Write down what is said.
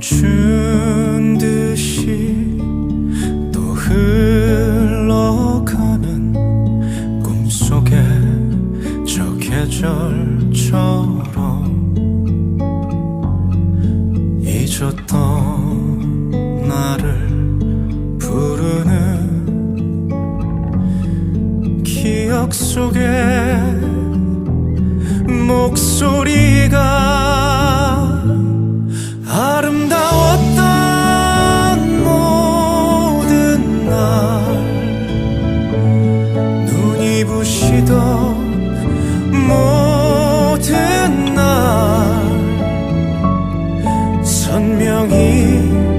멈춘 듯이 또 흘러가는 꿈속에 저 계절처럼 잊었던 나를 부르는 기억 속에 목소리가 모든 날 선명히